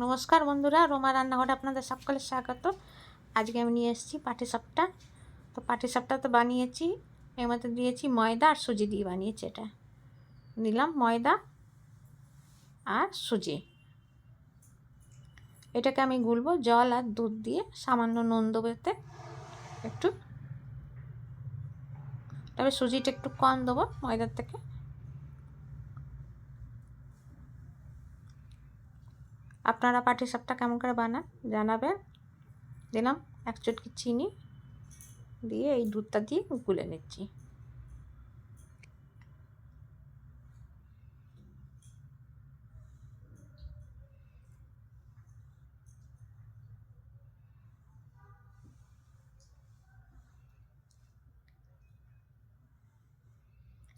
নমস্কার বন্ধুরা, রোমা রান্নাঘরে আপনাদের সকলের স্বাগত। আজকে আমি নিয়ে এসেছি পাটিসাপটা তো পাটিসাপটা তো বানিয়েছি, এর মধ্যে দিয়েছি ময়দা আর সুজি দিয়ে বানিয়েছি এটা। নিলাম ময়দা আর সুজি। এটাকে আমি গুলবো জল আর দুধ দিয়ে, সামান্য নুন দেবো এতে একটু। তবে সুজিটা একটু কম দেবো ময়দার থেকে। আপনারা পাটি সাপটা কেমন করে বানান জানাবেন। দিলাম এক চটকি চিনি দিয়ে এই দুধটা দিয়ে গুলে নিচ্ছি।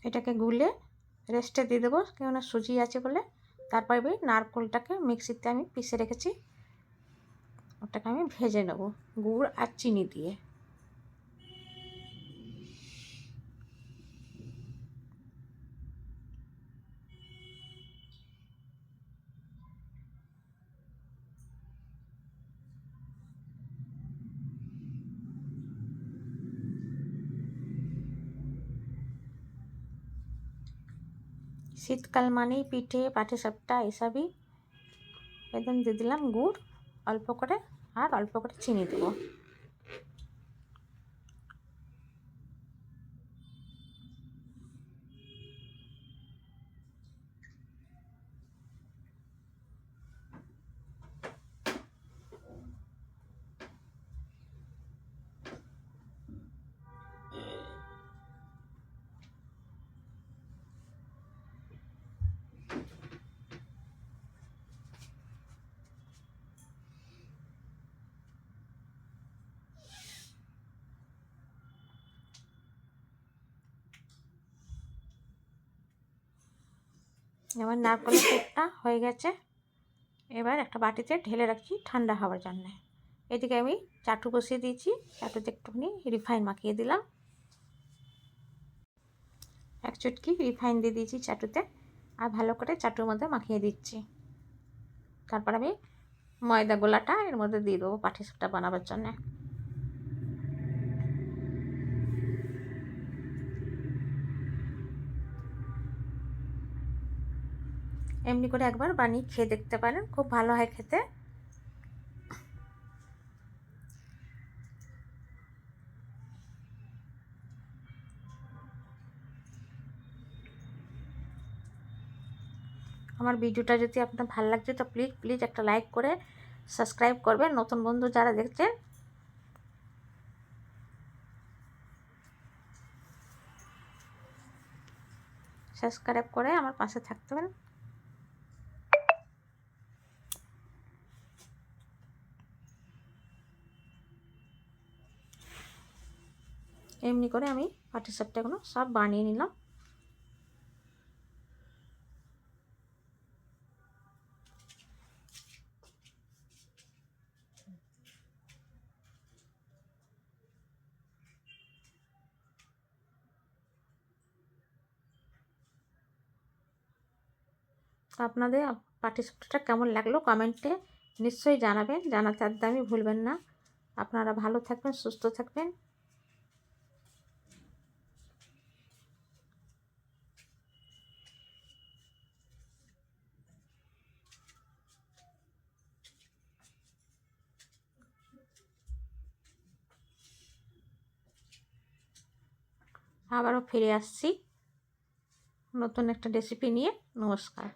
এটাকে গুলে রেস্টে দিয়ে দেবো, কেননা সুজি আছে বলে। তারপরে ওই নারকোলটাকে মিক্সিতে আমি পিষে রেখেছি। ওটাকে আমি ভেজে নেব। গুড় আর চিনি দিয়ে। শীতকাল মানেই পিঠে, পাঠে সাপটা এসবই। একদম দিয়ে দিলাম গুড়, অল্প করে, আর অল্প করে চিনি দেবো। এবার নারকলের দুধটা হয়ে গেছে। এবার একটা বাটিতে ঢেলে রাখছি ঠান্ডা হওয়ার জন্যে। এদিকে আমি চাটু বসিয়ে দিয়েছি, চাটুতে একটুখানি রিফাইন মাখিয়ে দিলাম। এক চটকি রিফাইন দিয়ে দিয়েছি চাটুতে আর ভালো করে চাটুর মধ্যে মাখিয়ে দিচ্ছি। তারপর আমি ময়দা গোলাটা এর মধ্যে দিয়ে দেবো পাটিসাপটা বানাবার জন্যে। এমনি করে একবার বানিয়ে খেয়ে দেখতে পারেন। খুব ভালো হয় খেতে। আমার ভিডিওটা যদি আপনার ভালো লাগছে, তো প্লিজ প্লিজ একটা লাইক করে সাবস্ক্রাইব করবেন। নতুন বন্ধু যারা দেখছেন সাবস্ক্রাইব করে আমার পাশে থাকতে পারেন। এমনি করে আমি পাটিসাপটাগুলো সব বানিয়ে নিলাম। আপনাদের পাটিসাপটাটা কেমন লাগল কমেন্টে নিশ্চয়ই জানাবেন, জানাতে একদমই ভুলবেন না। আপনারা ভালো থাকবেন, সুস্থ থাকবেন। আবারও ফিরে আসছি। নতুন একটা রেসিপি নিয়ে নমস্কার।